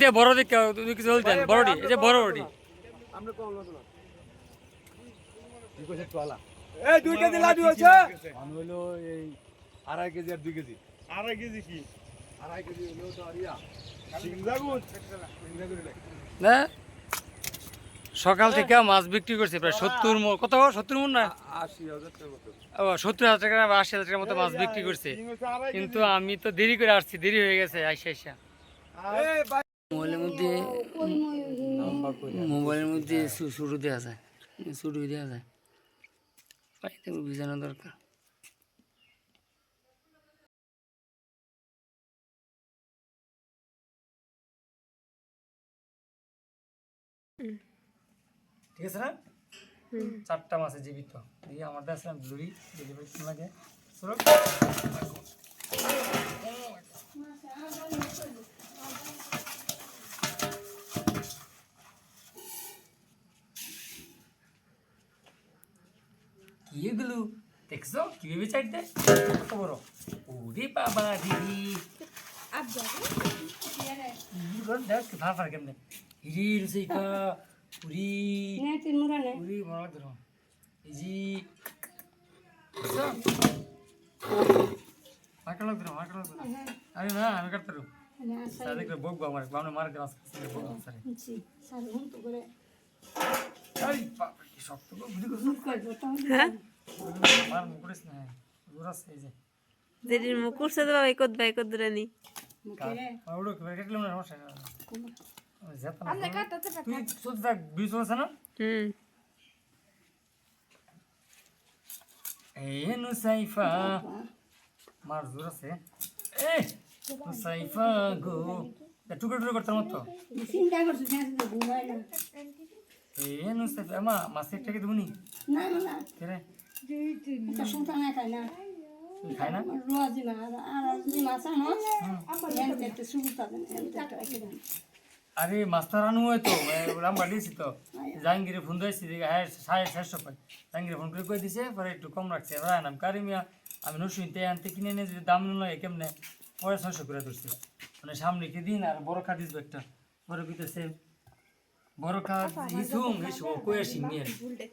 দিয়ে বড় দিকে দুই কিছু বলতেন বড়ডি এই যে বড় বড়ি আমরা কম লাগতো না এই দুই কেজি লাডু হয়েছে আমি হলো এই আড়াই কেজি আর দুই কেজি। আড়াই কেজি কি? আড়াই কেজি হলো তো আর সিংজাগুন? না? সকাল থেকে মাছ বিক্রি করছে প্রায় সত্তর মন কত? সত্তর মন না? সত্তর হাজার টাকা বা আশি হাজার টাকার মতো মাছ বিক্রি করছে। কিন্তু আমি তো দেরি করে আসছি দেরি হয়ে গেছে আইসা আইসা। মোবাইলের মধ্যে মোবাইলের মধ্যে শুরু দেওয়া যায়। শুরু দেওয়া যায়। পাইতে ভিজানো দরকার। ঠিক আছে না? চারটা মাসে জীবিত। দিয়ে আমাদের আসলাম দড়ি ডেলিভারি লাগে এগুলো দেখছ কীভাবে চাইতে কত বড় ওরে বাবা দিদি দেখ ভাফার কেমনে হিরি রুসিকা পুরি পুরি বড় ধরো এই জি মাকালো ধরো মাকালো ধরো আরে না আমি কাটতে রো সাদে করে বকবো আমার বামনে মারে দেওয়া বকবো সারে আরে বাবা কি শক্ত গো বুঝি গো মার মুখ করিস না গুরাস এই যে দেরির মুখ করছে তো বাবা একদ বাই একদ রানি ওড়ো কি কাটলাম না। সমস্যা যেত না তুই চলতে থাক বিষ আছে না হুম। এই নুসাইফা মার জোর আছে। এ নুসাইফা গো। টুকরো টুকরো করতাম তো চিন্তা করছ ঘুমাই না। না? না না কেরে খায় না। তুই খাই না? রোজি না? আর হয় তো রাম বাড়িয়েছি তো। জাহাঙ্গীরে ফোন দিয়েছি হ্যাঁ সাড়ে চারশো পাই জাহাঙ্গীরে ফোন করে কই দিছে পরে একটু কম রাখছে। এবার আনাম কারিমিয়া আমি নসুনতে আনতে কিনে নিয়ে যদি দাম নয় কেমনে? পরে ছয়শো করে ধরছি। মানে সামনে কি দিন আর বড় খা দিস একটা। বড় বিতেছে বড় খা হিসুম হিসু কয়ে শিং নিয়ে।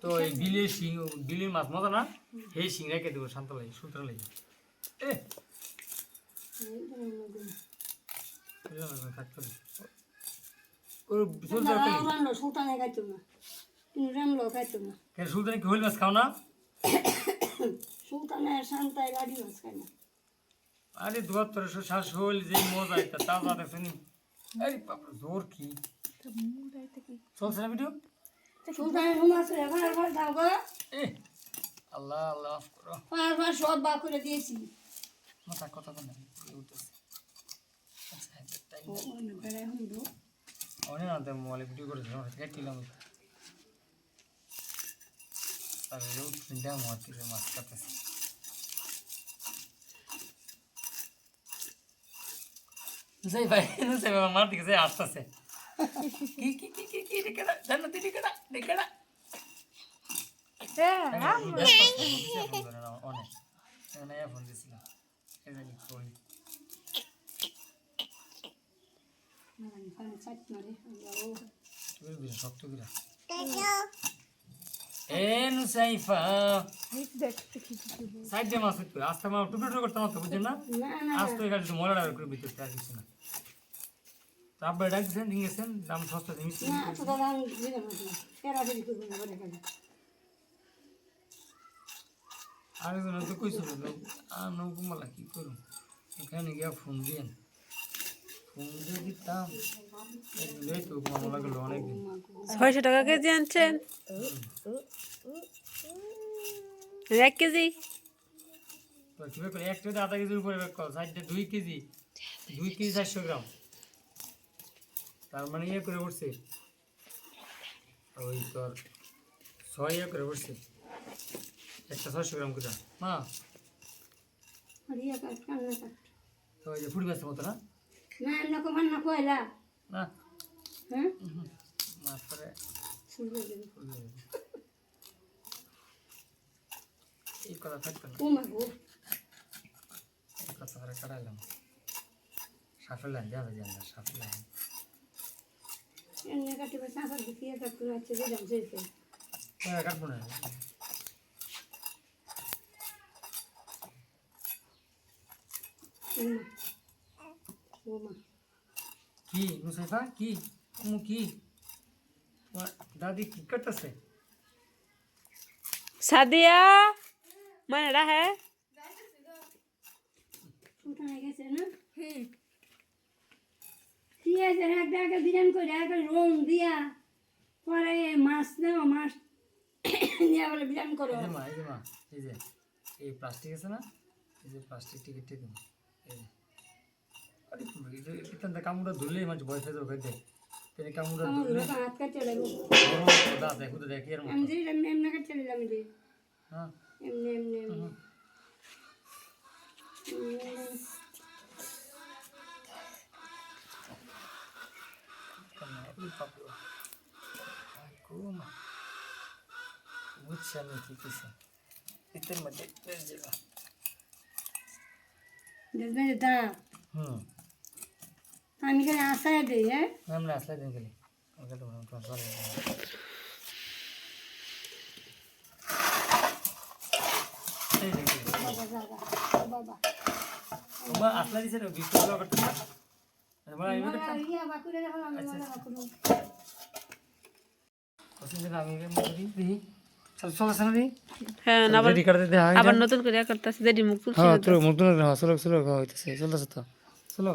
তো এই বিলের শিং বিলের মাছ মজা না? সেই শিং রেখে দেবো শান্ত লাগে সুতরা লাগে এ সুলতান সুলতানে কে সুলতান হইল মাছ খাও না? সুলতানের শান্তায় মাছ না। আরে দুয়াত্তরশো শ্বাস হইল যে মজা এটা তা আরে বাবা জোর কি? চলছে না ভিডিও। আল্লাহ করো। পাঁচবার সব বা করে দিয়েছি। মাথা কথা বলে আচ্ছা অনেক মোবাইলে ভিডিও করেছিলাম কেটিলাম আর এও চিন্তা থেকে মাছ কাটতেছে। যাই ভাই যাই বাবা মার দিকে যাই আসতেছে। কি কি কি কি কি দিয়েছিল এই জানি তুই সাইড দিয়ে মাছ উঠবে আস্তে মা টুকরো টুকরো করতে মাত্র বুঝছেন না? না না আস্তে মরা করে ভিতরতে আর কিছু না। তারপরে ডাকছেন দিয়ে গেছেন দাম সস্তা জিনিস আমি আরেকজন তো কইছিল আর নৌকুমালা কি করুন এখানে গিয়া ফোন দিয়েন। ফোন দিয়ে দিতাম তো কম লাগল অনেকদিন। ছয়শো টাকা কেজি আনছেন? এক কেজি? করে? একটা আধা কেজির উপরে ব্যাগ কর সাইডটা দুই কেজি। দুই কেজি চারশো গ্রাম। তার মানে ইয়ে করে উঠছে। ওই তোর ছয় ইয়ে করে উঠছে। একটা ছয়শো গ্রাম করে। মা। ইয়ে ওই যে ফুড়ি মাছের মতো না? না হ্যাঁ? দেবে। এই কথা থাকতো না। কথা কাটাইলাম। সাফের দেওয়া যায় না সাফের এমনি কাটিবে চাঁচার দিকে কাটতে হচ্ছে যে দাম চেয়েছে কাটবো না। মা কি মুসাইফা কি? তুমি কি? দাদি কি করতেছে? সাদিয়া মানে রাহে উঠানে গেছে না? ঠিক আছে একটা একটা ডিজাইন করে একটা রং দিয়া। পরে মাছ নেওয়া মাছ নিয়ে বলে ডিজাইন করো। এই যে মা এই যে এই প্লাস্টিক আছে না এই যে প্লাস্টিক টিকিট টিকিট এই যে। আরে কামড়া ধরলেই মাছ ভয় খেয়ে যাবে দেখ। তিনি কামড়া ধরলে। হাত কাটতে লাগবো। বড় দাঁত দেখো তো দেখি এর আমি যে এমনি এমনি কাটতে দিলাম যে। হ্যাঁ। এমনি এমনি এমনি হুম। উম, বুঝছি আমি কি কিছু এটার মধ্যে এই যে না। দেখবেন যে দা হুম আমি খালি আশায় দিই হ্যাঁ আমরা আসলে দিন গেলি ওকে তো তোমার সরি এই যে, এই যে। বাবা বাবা বাবা আবার করে দিতে হয় আবার নতুন করে করতেছে যেটি মুখ হ্যাঁ তোর মুখ ধরে হ্যাঁ চলো চলো হইতেছে চলতেছে তো। চলো।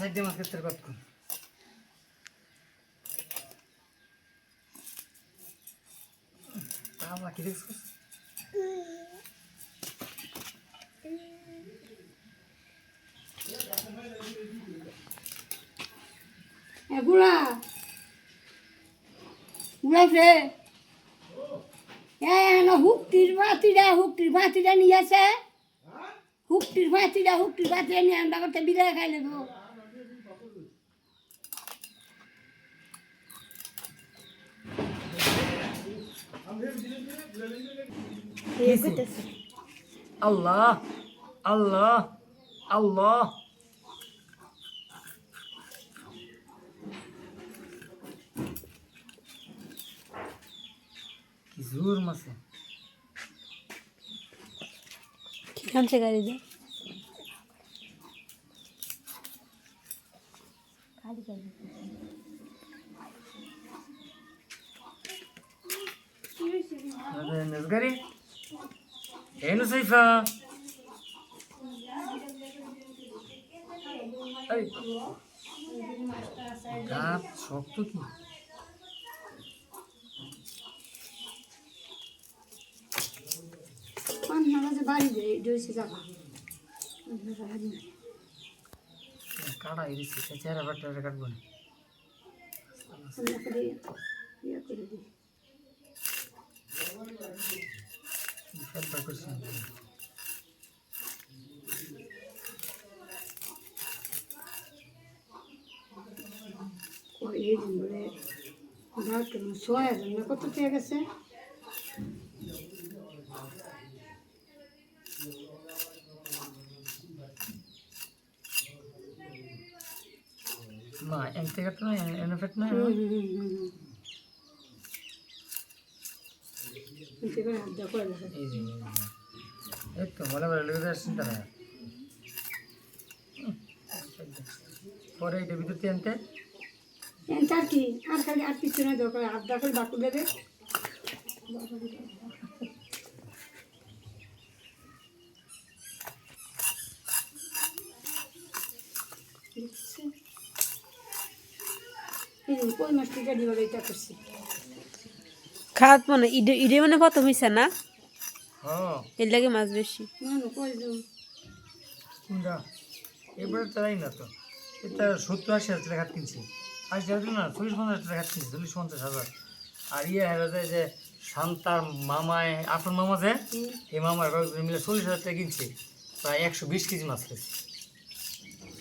সাইডে মাছ ক্ষেত্রে কত আমরা কি দেখছিস এগুলা উড়াইছে এন হুকটির বাতিটা হুকটির বাতিটা নিয়ে আছে হুকটির বাতিটা হুকটির বাতিটা নিয়ে আমরা করতে বিদায় খাই নেব আল্লাহ আল্লাহ আল্লাহ কি জোর মাছে কি খানছে গাড়ি দিয়ে নজগারি ಏನು বাড়ি দেয় ডইছে যাবা কাটা এরিছি চেহারা বাট্টা কাটবো না। আমরা করে করে দিই। ফেলটা করছি ওই এই দিন বলে ডাক্তার ছয় কত টাকা গেছে না এমতে কাটতো না এনে ফেট না হুম হুম হুম হুম হুম এতে করে হাত দেওয়া করে দেখো এই যে এই যে। এই তো মনে করে লেগে যাচ্ছে চিন্তা নাই পরে এটা দিয়ে আনতে তার কি? আর খালি আর কিছু না দরকার হাত দেওয়া করে বাকু দেবে এই যে কই মাছটি গাড়ি এটা করছি। খাত মানে ইডে ইডে মানে প্রথম হইছে না? হ্যাঁ। এর লাগে মাছ বেশি। না না কই দেবো কোনটা এবারে তাই না তো। এটা সত্তর আশি হাজার টাকা কিনছি। আশি হাজার না চল্লিশ পঞ্চাশ টাকা কিনছি চল্লিশ পঞ্চাশ হাজার। আর ইয়ে হলো যে যে শান্তার মামায় আপনার মামা যে এই মামার কয়েকজন মিলে চল্লিশ হাজার টাকা কিনছি। প্রায় একশো বিশ কেজি মাছ খেয়েছি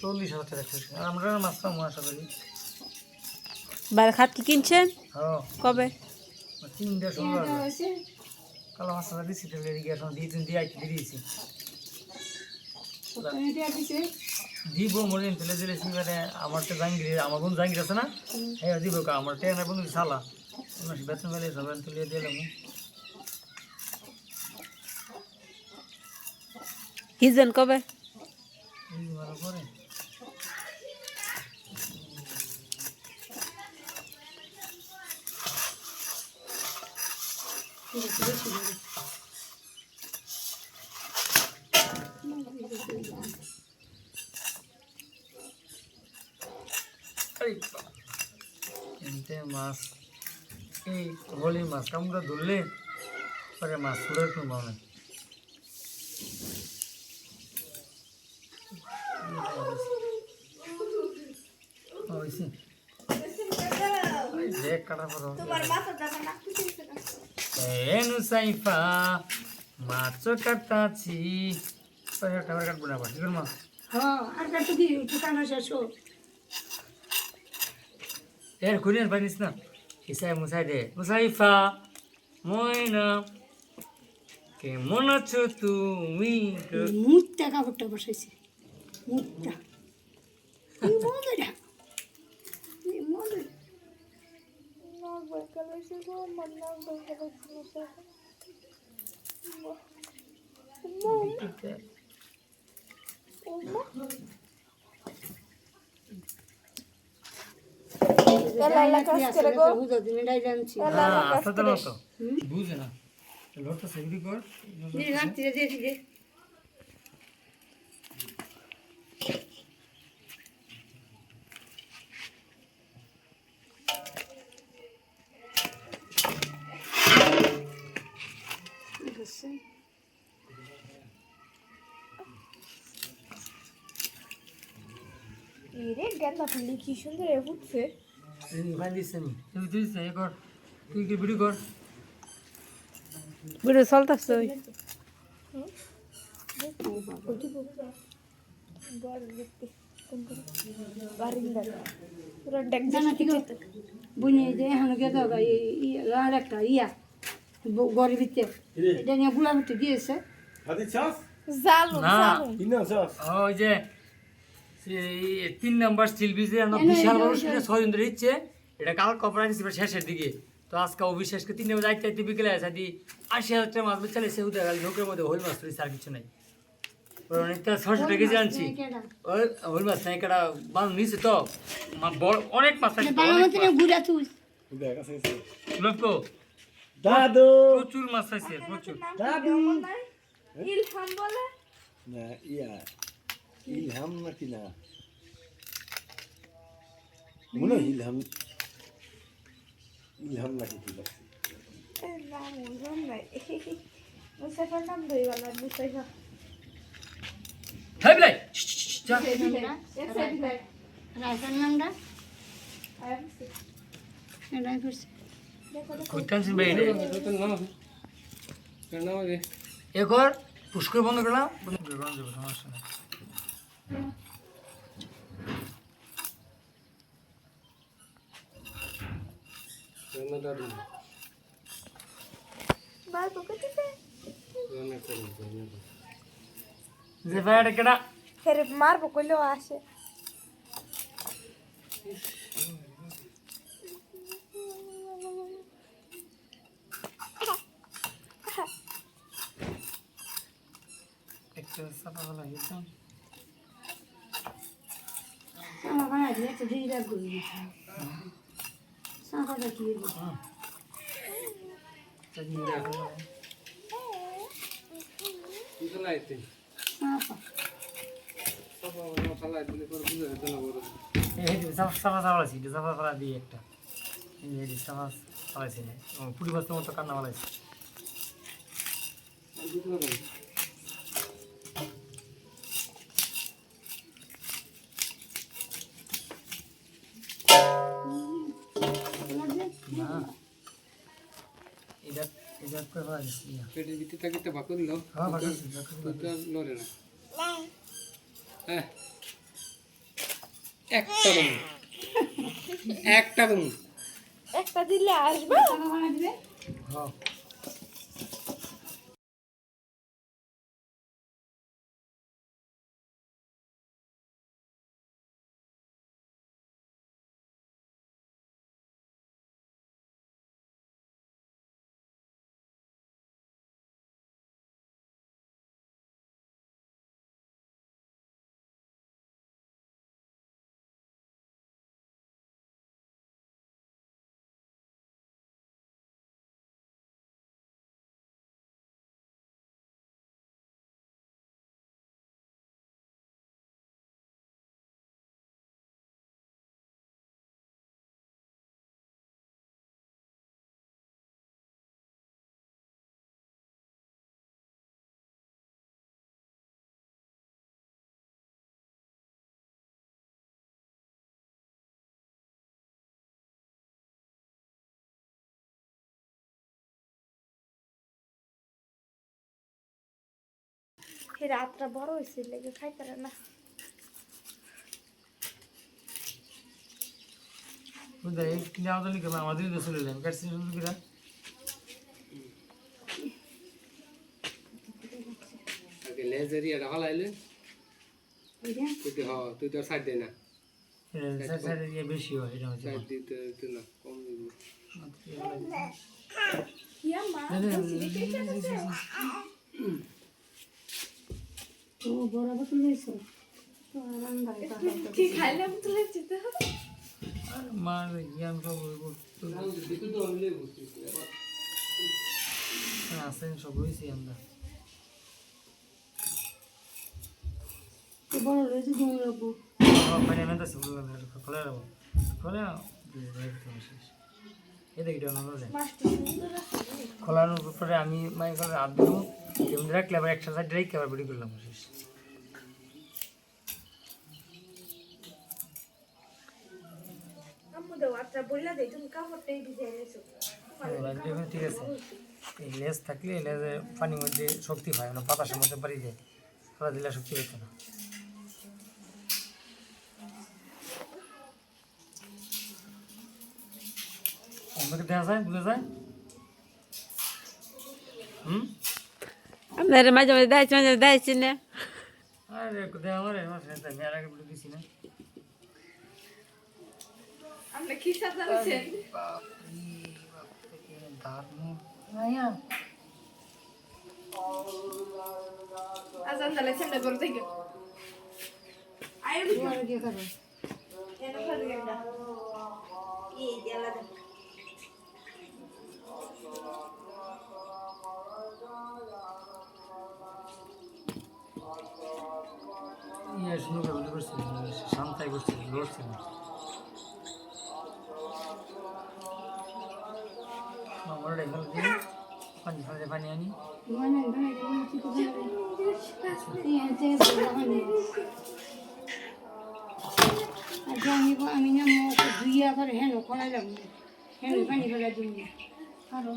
চল্লিশ হাজার টাকা খেয়েছি আর আমরা মাছ পাবো আশা করি। বার খাত কি কিনছেন? হ্যাঁ। কবে? দিব মনে তুলে দিলে সিবারে আমার তো জাঙ্গির আমার বন্ধু জাঙ্গির আছে না? হ্যাঁ দিব কা আমার ট্রেনের বন্ধু শালা আমার বেতন পেলে সবাই তুলে দিলাম হিজেন কবে? ভালো করে বাবা। এনতে মাছ এই হোলি মাছ কামড়া ধরলে পরে মাছ ছুড়ে তুমি মনে হয়েছে দেখ কাটা পড়ো এনু সাইফা মাছ কাটাছি পরে টাবার কাটবো না ঠিক মা হ্যাঁ আর কাটু কি ঠুকানো শেষ এর কোরিয়ান পারিস না ইসাই মুসাই দে মুসাইফা ময়না কেমন আছো তুমি মুখটা কাপড়টা বসাইছে মুখটা বুঝো হ্যাঁ বুঝে না। লোটটা সেগুলি কর। রাত্রিরে দেখি যে রে গেন্দা ফুলি কি সুন্দর এ ফুটছে ভাই দিচ্ছে নি। তুই তুই এ কর। তুই কি ভিডিও কর। ভিডিও চলতেছে ওই। বড় দেখতে বারিন্দা পুরো ডেক জানা কি করতে বুঝে যে এখন গেছে আর এটা নিয়ে গুলাবিতে দিয়েছে। ওই যে তিন নাম্বার স্টিল ব্রিজে বিশাল বড় স্টিলে ধরে এটা কাল কপড়া নিচ্ছে শেষের দিকে। তো আজকে অবিশ্বাসকে তিন নাম্বার যাইতে যাইতে বিকেলে আসা দি আশি হাজার টাকা মাছ বেচালে সে উদয় গেল ঝোঁকের মধ্যে হইল মাছ তুলিস আর কিছু নাই। অনেকটা ছশো টাকা কেজি আনছি। ওই হইল মাছ নাই কাটা বান নিচে তো। মা- বড় অনেক মাছ আছে দাদু প্রচুর মাছ আছে প্রচুর দাদু ইলহাম বলে না ইয়া ইলহাম নাকি না মনে হয় ইলহাম ইলহাম নাকি ঠিক আছে এ নাম ওজন নাই মুসাফার নাম ধরে গেল মুসাফা হাই বিলাই যা এক সাইড লাইট রাইসার নামটা আর এটাই করছে দেখো দেখো কইতানছেন ভাই রে একর পুষ্কর বন্ধ করলাম। সমস্যা নেই যে মারবো কইলেও আসে একটা সাফা ভালো হয়েছে আমার বানাই দিলে একটা দিদি রাখ করি সাঁকাটা কি করব সাঁকা এই যে সাফা সাফা চালাইছি এটা সাফা চালা দিয়ে একটা পুরি বস্তার মতো কান্না চালাইছি পেটের ভিতরে থাকিতে তো দিল বাকি আছে, বাকি আছে। দুধটা লড়ে না হ্যাঁ একটা দম একটা দম একটা দিলে আসবে দিবে হ্যাঁ হে রাতটা বড় হয়েছে লেগে খাইতে পারে না আমাদের চলে এলাম কাটছি সুন্দর করে আগে হলাইলে তুই হ তুই তো সাইড দে না সাইড দিয়ে বেশি হয় এটা হচ্ছে সাইড দিতে দিতে না কম দিব ও বড় বোতল লইছো তো কি খাইলাম তুলে যেতে মার জ্ঞান সব দিতে তো আমি বুঝছি আসেন সব রয়েছি আমরা। তো বড় লইছো তুমি রাখব পানি আনতে আছে খোলা রাখব খোলা? এটা এটা অন্য যায় মাছটা সুন্দর আছে। খোলানোর পরে আমি মাই করে এমনি রাখলে আবার একটা সাইড রেখে আবার করলাম শেষ এখন ঠিক আছে। এই লেজ থাকলে লেজে পানির মধ্যে শক্তি পায় না বাতাসের মধ্যে বাড়ি যায় খোলা দিলে শক্তি পেত না। দেখা যায় বুঝে যায়? হুম? আপনার মাঝে মাঝে দেখাচ্ছি মাঝে মাঝে দেখাচ্ছি না আরে দেখা আমার আমার মেয়ের আগে বলে দিছি না আমরা ইয়ে শুনে বলে করছি শান্তাই করছি লড়ছে না। আমার এখানে দিয়ে পানি ফালে পানি আনি। মানে মানে আচ্ছা। আমি আমি না মুখ ধুইয়া করে হেন খোলাইলাম হেন পানি ফেলা দিন আরও